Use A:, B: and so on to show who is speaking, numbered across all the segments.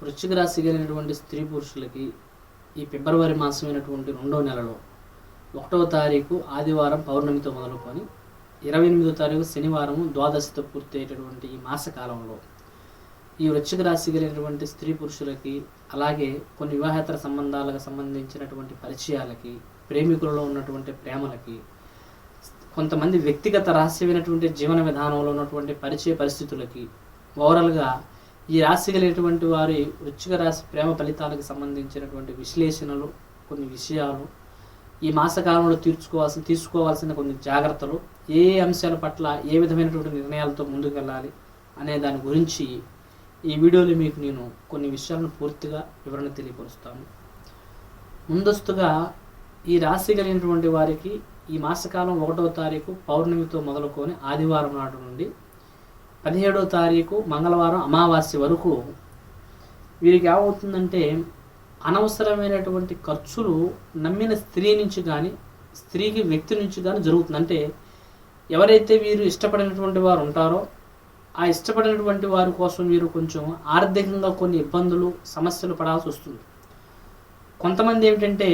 A: వృశ్చిక రాశి కలిగినటువంటి స్త్రీ పురుషులకి ఈ ఫిబ్రవరి మాసమైనటువంటి రెండో నెలలో ఒకటవ తారీఖు ఆదివారం పౌర్ణమితో మొదలుకొని ఇరవై ఎనిమిదో తారీఖు శనివారం ద్వాదశితో పూర్తయ్యేటటువంటి ఈ మాసకాలంలో ఈ వృశ్చిక రాశి కలిగినటువంటి స్త్రీ పురుషులకి అలాగే కొన్ని వివాహేతర సంబంధాలకు సంబంధించినటువంటి పరిచయాలకి ప్రేమికులలో ఉన్నటువంటి ప్రేమలకి కొంతమంది వ్యక్తిగత రహస్యమైనటువంటి జీవన విధానంలో ఉన్నటువంటి పరిచయ పరిస్థితులకి ఓవరాల్గా ఈ రాశి కలిగినటువంటి వారి వృచ్చిక రాశి ప్రేమ ఫలితాలకు సంబంధించినటువంటి విశ్లేషణలు కొన్ని విషయాలు ఈ మాసకాలంలో తీర్చుకోవాల్సిన తీసుకోవాల్సిన కొన్ని జాగ్రత్తలు ఏ అంశాల పట్ల ఏ విధమైనటువంటి నిర్ణయాలతో ముందుకు వెళ్ళాలి అనే దాని గురించి ఈ వీడియోలో మీకు నేను కొన్ని విషయాలను పూర్తిగా వివరణ తెలియపరుస్తాను. ముందస్తుగా ఈ రాశి కలిగినటువంటి వారికి ఈ మాసకాలం ఒకటో తారీఖు పౌర్ణమితో మొదలుకొని ఆదివారం నాడు నుండి పదిహేడో తారీఖు మంగళవారం అమావాస్య వరకు వీరికి ఏమవుతుందంటే అనవసరమైనటువంటి ఖర్చులు నమ్మిన స్త్రీ నుంచి కానీ స్త్రీకి వ్యక్తి నుంచి కానీ జరుగుతుంది. అంటే ఎవరైతే వీరు ఇష్టపడినటువంటి వారు ఉంటారో ఆ ఇష్టపడినటువంటి వారి కోసం వీరు కొంచెం ఆర్థికంగా కొన్ని ఇబ్బందులు సమస్యలు పడాల్సి వస్తుంది. కొంతమంది ఏమిటంటే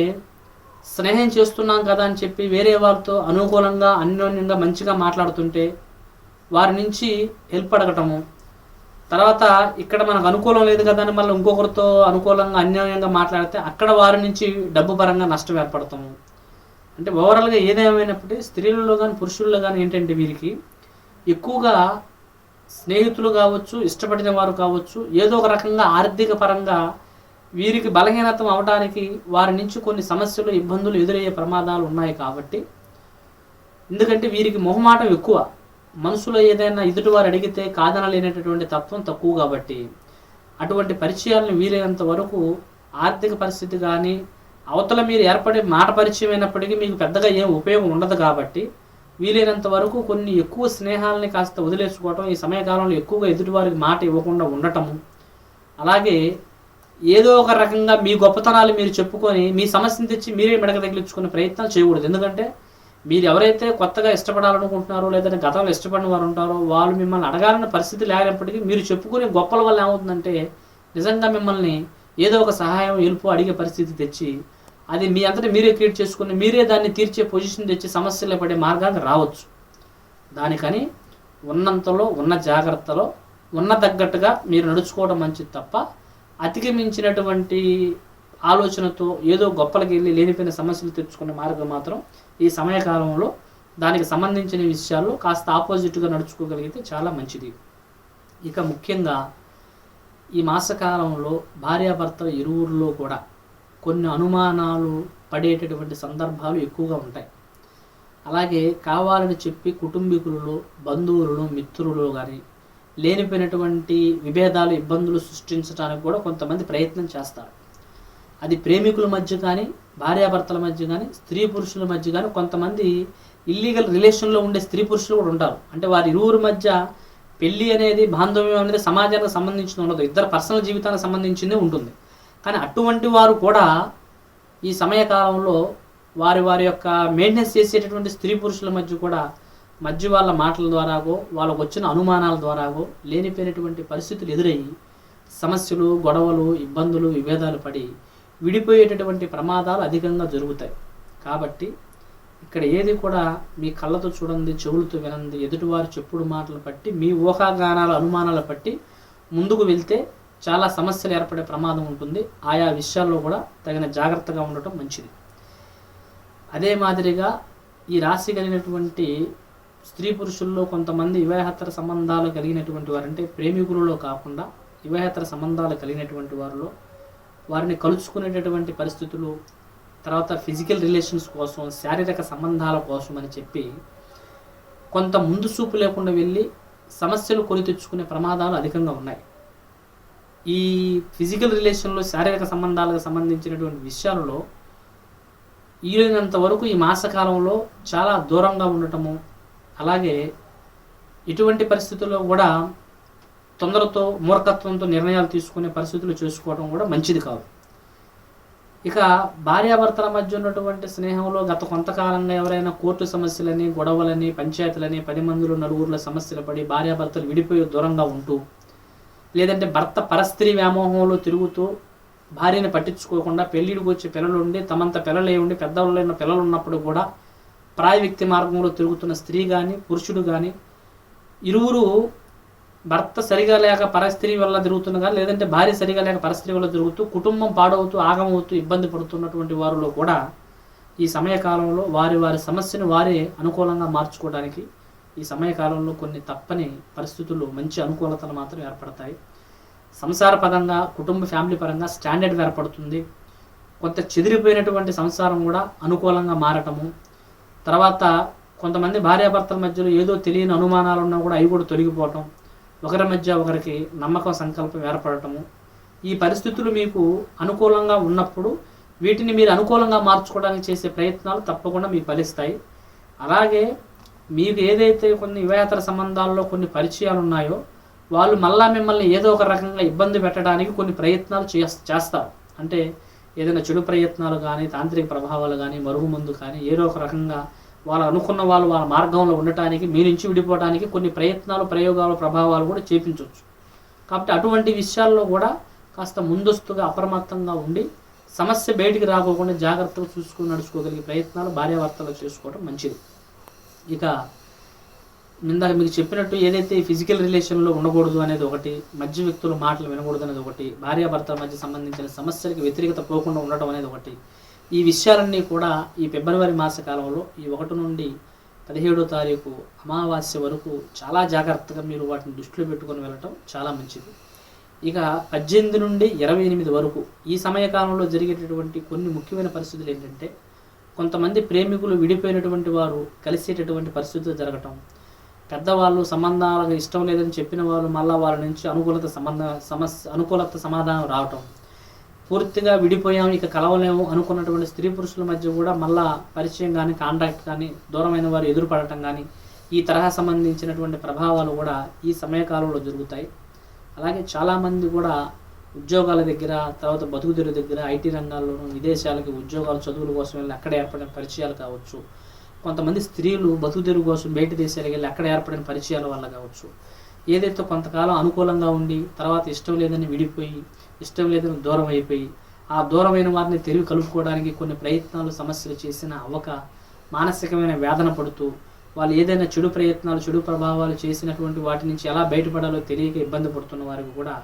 A: స్నేహం చేస్తున్నాం కదా అని చెప్పి వేరే వారితో అనుకూలంగా అన్యోన్యంగా మంచిగా మాట్లాడుతుంటే వారి నుంచి హెల్ప్ అడగటము. తర్వాత ఇక్కడ మనకు అనుకూలం లేదు కదా అని మళ్ళీ ఇంకొకరితో అనుకూలంగా అన్యాయంగా మాట్లాడితే అక్కడ వారి నుంచి డబ్బు పరంగా నష్టం ఏర్పడతాము. అంటే ఓవరాల్గా ఏదేమైనప్పటికీ స్త్రీలలో కానీ పురుషుల్లో కానీ ఏంటంటే వీరికి ఎక్కువగా స్నేహితులు కావచ్చు ఇష్టపడిన వారు కావచ్చు ఏదో ఒక రకంగా ఆర్థిక పరంగా వీరికి బలహీనతం అవడానికి వారి నుంచి కొన్ని సమస్యలు ఇబ్బందులు ఎదురయ్యే ప్రమాదాలు ఉన్నాయి కాబట్టి. ఎందుకంటే వీరికి మొహమాటం ఎక్కువ. మనసులో ఏదైనా ఎదుటివారు అడిగితే కాదనలేనటువంటి తత్వం తక్కువ కాబట్టి అటువంటి పరిచయాలను వీలైనంత వరకు ఆర్థిక పరిస్థితి కానీ అవతల మీరు ఏర్పడే మాట పరిచయం అయినప్పటికీ మీకు పెద్దగా ఏం ఉపయోగం ఉండదు కాబట్టి వీలైనంత వరకు కొన్ని ఎక్కువ స్నేహాలని కాస్త వదిలేసుకోవటం ఈ సమయకాలంలో ఎక్కువగా ఎదుటివారికి మాట ఇవ్వకుండా ఉండటము. అలాగే ఏదో ఒక రకంగా మీ గొప్పతనాలు మీరు చెప్పుకొని మీ సమస్యను తెచ్చి మీరే మెడక తగిలించుకునే ప్రయత్నం చేయకూడదు. ఎందుకంటే మీరు ఎవరైతే కొత్తగా ఇష్టపడాలనుకుంటున్నారో లేదంటే గతంలో ఇష్టపడిన వారు ఉంటారో వాళ్ళు మిమ్మల్ని అడగాలన్న పరిస్థితి లేనప్పటికీ మీరు చెప్పుకునే గొప్పల వల్ల ఏమవుతుందంటే నిజంగా మిమ్మల్ని ఏదో ఒక సహాయం ఎలుపు అడిగే పరిస్థితి తెచ్చి అది మీ అంతటా మీరే క్రియేట్ చేసుకుని మీరే దాన్ని తీర్చే పొజిషన్ తెచ్చి సమస్యలు పడే మార్గానికి రావచ్చు. దానికని ఉన్నంతలో ఉన్న జాగ్రత్తలో ఉన్న తగ్గట్టుగా మీరు నడుచుకోవడం మంచిది తప్ప అతికి మించినటువంటి ఆలోచనతో ఏదో గొప్పలకి వెళ్ళి లేనిపోయిన సమస్యలు తెచ్చుకునే మార్గం మాత్రం ఈ సమయకాలంలో దానికి సంబంధించిన విషయాల్లో కాస్త ఆపోజిట్గా నడుచుకోగలిగితే చాలా మంచిది. ఇక ముఖ్యంగా ఈ మాసకాలంలో భార్యాభర్తల ఇరువురిలో కూడా కొన్ని అనుమానాలు పడేటటువంటి సందర్భాలు ఎక్కువగా ఉంటాయి. అలాగే కావాలని చెప్పి కుటుంబీకులలో బంధువులను మిత్రులలో కానీ లేనిపోయినటువంటి విభేదాలు ఇబ్బందులు సృష్టించడానికి కూడా కొంతమంది ప్రయత్నం చేస్తారు. అది ప్రేమికుల మధ్య కానీ భార్యాభర్తల మధ్య కానీ స్త్రీ పురుషుల మధ్య కానీ కొంతమంది ఇల్లీగల్ రిలేషన్లో ఉండే స్త్రీ పురుషులు కూడా ఉంటారు. అంటే వారి ఇరువురి మధ్య పెళ్ళి అనేది బాంధవ్యం అనేది సమాజానికి సంబంధించిన ఉండదు. ఇద్దరు పర్సనల్ జీవితానికి సంబంధించిందే ఉంటుంది. కానీ అటువంటి వారు కూడా ఈ సమయకాలంలో వారి వారి యొక్క మెయింటెనెన్స్ చేసేటటువంటి స్త్రీ పురుషుల మధ్య కూడా మధ్య వాళ్ళ మాటల ద్వారాగో వాళ్ళకు వచ్చిన అనుమానాల ద్వారాగో లేనిపోయినటువంటి పరిస్థితులు ఎదురయ్యి సమస్యలు గొడవలు ఇబ్బందులు విభేదాలు పడి విడిపోయేటటువంటి ప్రమాదాలు అధికంగా జరుగుతాయి. కాబట్టి ఇక్కడ ఏది కూడా మీ కళ్ళతో చూడండి చెవులతో వినండి ఎదుటివారు చెప్పుడు మాటలు బట్టి మీ ఊహాగానాల అనుమానాలు బట్టి ముందుకు వెళ్తే చాలా సమస్యలు ఏర్పడే ప్రమాదం ఉంటుంది. ఆయా విషయాల్లో కూడా తగిన జాగ్రత్తగా ఉండటం మంచిది. అదే మాదిరిగా ఈ రాశి కలిగినటువంటి స్త్రీ పురుషుల్లో కొంతమంది వివాహేతర సంబంధాలు కలిగినటువంటి వారంటే ప్రేమికులలో కాకుండా వివాహేతర సంబంధాలు కలిగినటువంటి వారిలో వారిని కలుసుకునేటటువంటి పరిస్థితులు తర్వాత ఫిజికల్ రిలేషన్స్ కోసం శారీరక సంబంధాల కోసం అని చెప్పి కొంత ముందు చూపు లేకుండా వెళ్ళి సమస్యలు కొని తెచ్చుకునే ప్రమాదాలు అధికంగా ఉన్నాయి. ఈ ఫిజికల్ రిలేషన్లో శారీరక సంబంధాలకు సంబంధించినటువంటి విషయాలలో వీలైనంత వరకు ఈ మాసకాలంలో చాలా దూరంగా ఉండటము అలాగే ఇటువంటి పరిస్థితుల్లో కూడా తొందరతో మూర్ఖత్వంతో నిర్ణయాలు తీసుకునే పరిస్థితులు చేసుకోవడం కూడా మంచిది కాదు. ఇక భార్యాభర్తల మధ్య ఉన్నటువంటి స్నేహంలో గత కొంతకాలంగా ఎవరైనా కోర్టు సమస్యలని గొడవలని పంచాయతీలని పది మందిలో నలుగురుల సమస్యలు పడి భార్యాభర్తలు విడిపోయి దూరంగా ఉంటూ లేదంటే భర్త పరస్త్రీ వ్యామోహంలో తిరుగుతూ భార్యని పట్టించుకోకుండా పెళ్ళిడికి వచ్చే పిల్లలు ఉండి తమంత పిల్లలే ఉండి పెద్దవాళ్ళైన పిల్లలు ఉన్నప్పుడు కూడా ప్రాయ వ్యక్తి మార్గంలో తిరుగుతున్న స్త్రీ కానీ పురుషుడు కానీ ఇరువురు భర్త సరిగా లేక పరస్త్రీ వల్ల జరుగుతున్నగా లేదంటే భార్య సరిగా లేక పరస్త్రీ వల్ల తిరుగుతూ కుటుంబం పాడవుతూ ఆగమవుతూ ఇబ్బంది పడుతున్నటువంటి వారిలో కూడా ఈ సమయకాలంలో వారి వారి సమస్యను వారే అనుకూలంగా మార్చుకోవడానికి ఈ సమయకాలంలో కొన్ని తప్పని పరిస్థితులు మంచి అనుకూలతలు మాత్రం ఏర్పడతాయి. సంసార పరంగా కుటుంబ ఫ్యామిలీ పరంగా స్టాండర్డ్ ఏర్పడుతుంది. కొంత చెదిరిపోయినటువంటి సంసారం కూడా అనుకూలంగా మారటము. తర్వాత కొంతమంది భార్యాభర్తల మధ్యలో ఏదో తెలియని అనుమానాలు ఉన్నా కూడా అవి కూడా తొలగిపోవటం. ఒకరి మధ్య ఒకరికి నమ్మకం సంకల్పం ఏర్పడటము. ఈ పరిస్థితులు మీకు అనుకూలంగా ఉన్నప్పుడు వీటిని మీరు అనుకూలంగా మార్చుకోవడానికి చేసే ప్రయత్నాలు తప్పకుండా మీకు ఫలిస్తాయి. అలాగే మీకు ఏదైతే కొన్ని వివాహేతర సంబంధాల్లో కొన్ని పరిచయాలు ఉన్నాయో వాళ్ళు మళ్ళా మిమ్మల్ని ఏదో ఒక రకంగా ఇబ్బంది పెట్టడానికి కొన్ని ప్రయత్నాలు చేస్- చేస్తారు. అంటే ఏదైనా చెడు ప్రయత్నాలు కానీ తాంత్రిక ప్రభావాలు కానీ మరుగుమందు కానీ ఏదో ఒక రకంగా వాళ్ళు అనుకున్న వాళ్ళు వాళ్ళ మార్గంలో ఉండటానికి మీ నుంచి విడిపోవడానికి కొన్ని ప్రయత్నాలు ప్రయోగాలు ప్రభావాలు కూడా చేపించవచ్చు. కాబట్టి అటువంటి విషయాల్లో కూడా కాస్త ముందస్తుగా అప్రమత్తంగా ఉండి సమస్య బయటికి రాకోకుండా జాగ్రత్తగా చూసుకుని నడుచుకోగలిగే ప్రయత్నాలు భార్యాభర్తలు చేసుకోవడం మంచిది. ఇక ఇందాక మీకు చెప్పినట్టు ఏదైతే ఫిజికల్ రిలేషన్లో ఉండకూడదు అనేది ఒకటి మధ్య వ్యక్తుల మాటలు వినకూడదు అనేది ఒకటి భార్యాభర్తల మధ్య సంబంధించిన సమస్యలకు వ్యతిరేకత పోకుండా ఉండటం అనేది ఒకటి ఈ విషయాలన్నీ కూడా ఈ ఫిబ్రవరి మాస కాలంలో ఈ ఒకటి నుండి పదిహేడో తారీఖు అమావాస్య వరకు చాలా జాగ్రత్తగా మీరు వాటిని దృష్టిలో పెట్టుకొని వెళ్ళటం చాలా మంచిది. ఇక పద్దెనిమిది నుండి ఇరవై ఎనిమిది వరకు ఈ సమయకాలంలో జరిగేటటువంటి కొన్ని ముఖ్యమైన పరిస్థితులు ఏంటంటే కొంతమంది ప్రేమికులు విడిపోయినటువంటి వారు కలిసేటటువంటి పరిస్థితులు జరగటం పెద్దవాళ్ళు సంబంధాలకు ఇష్టం లేదని చెప్పిన వాళ్ళు మళ్ళీ వాళ్ళ నుంచి అనుకూలత సంబంధ సమస్య అనుకూలత సమాధానం రావటం పూర్తిగా విడిపోయాం ఇక కలవలేము అనుకున్నటువంటి స్త్రీ పురుషుల మధ్య కూడా మళ్ళా పరిచయం కానీ కాంటాక్ట్ కానీ దూరమైన వారు ఎదురుపడటం కానీ ఈ తరహా సంబంధించినటువంటి ప్రభావాలు కూడా ఈ సమయకాలంలో జరుగుతాయి. అలాగే చాలామంది కూడా ఉద్యోగాల దగ్గర తర్వాత బతుకుదెరు దగ్గర ఐటీ రంగాల్లోనూ విదేశాలకి ఉద్యోగాలు చదువుల కోసం వెళ్ళి అక్కడ ఏర్పడిన పరిచయాలు కావచ్చు. కొంతమంది స్త్రీలు బతుకుదెరువు కోసం బయట దేశాలకు వెళ్ళి అక్కడ ఏర్పడిన పరిచయాల వల్ల కావచ్చు. ఏదైతే కొంతకాలం అనుకూలంగా ఉండి తర్వాత ఇష్టం లేదని విడిపోయి ఇష్టం లేదని దూరం అయిపోయి ఆ దూరమైన వారిని తెలివి కలుపుకోవడానికి కొన్ని ప్రయత్నాలు సమస్యలు చేసిన అవ్వక మానసికమైన వేదన పడుతూ వాళ్ళు ఏదైనా చెడు ప్రయత్నాలు చెడు ప్రభావాలు చేసినటువంటి వాటి నుంచి ఎలా బయటపడాలో తెలియక ఇబ్బంది పడుతున్న వారికి కూడా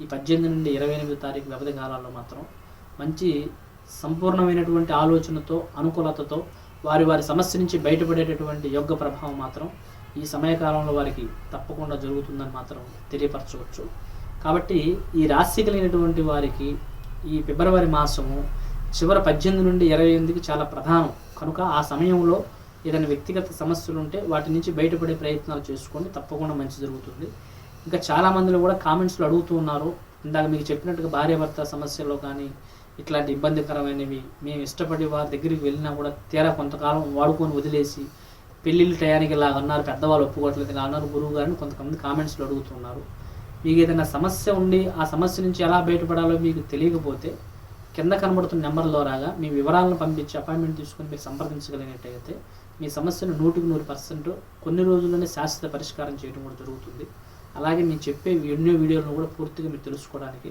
A: ఈ పద్దెనిమిది నుండి ఇరవై ఎనిమిది తారీఖు వ్యవధి కాలాల్లో మాత్రం మంచి సంపూర్ణమైనటువంటి ఆలోచనతో అనుకూలతతో వారి వారి సమస్య నుంచి బయటపడేటటువంటి యోగ ప్రభావం మాత్రం ఈ సమయకాలంలో వారికి తప్పకుండా జరుగుతుందని మాత్రం తెలియపరచవచ్చు. కాబట్టి ఈ రాశి కలిగినటువంటి వారికి ఈ ఫిబ్రవరి మాసము చివరి పద్దెనిమిది నుండి ఇరవై ఎనిమిదికి చాలా ప్రధానం. కనుక ఆ సమయంలో ఏదైనా వ్యక్తిగత సమస్యలు ఉంటే వాటి నుంచి బయటపడే ప్రయత్నాలు చేసుకోండి. తప్పకుండా మంచి జరుగుతుంది. ఇంకా చాలా మందిలో కూడా కామెంట్స్లో అడుగుతూ ఉన్నారు. ఇందాక మీకు చెప్పినట్టుగా భార్యాభర్త సమస్యల్లో కానీ ఇట్లాంటి ఇబ్బందికరమైనవి మేము ఇష్టపడి వారి దగ్గరికి వెళ్ళినా కూడా తీరా కొంతకాలం వాడుకొని వదిలేసి పెళ్ళిళ్ళ టయానికి ఇలా అన్నారు. పెద్దవాళ్ళు ఒప్పుకోవట్లేదు. ఇలా అన్నారు. గురువు గారిని కొంతమంది కామెంట్స్లో అడుగుతున్నారు మీకు ఏదైనా సమస్య ఉండి ఆ సమస్య నుంచి ఎలా బయటపడాలో మీకు తెలియకపోతే కింద కనబడుతున్న నెంబర్లో రాగా మీ వివరాలను పంపించి అపాయింట్మెంట్ తీసుకొని మీరు సంప్రదించగలిగినట్టయితే మీ సమస్యను నూటికి నూరు పర్సెంట్ కొన్ని రోజుల్లోనే శాశ్వత పరిష్కారం చేయడం కూడా జరుగుతుంది. అలాగే మేము చెప్పే ఎన్నో వీడియోలను కూడా పూర్తిగా మీరు తెలుసుకోవడానికి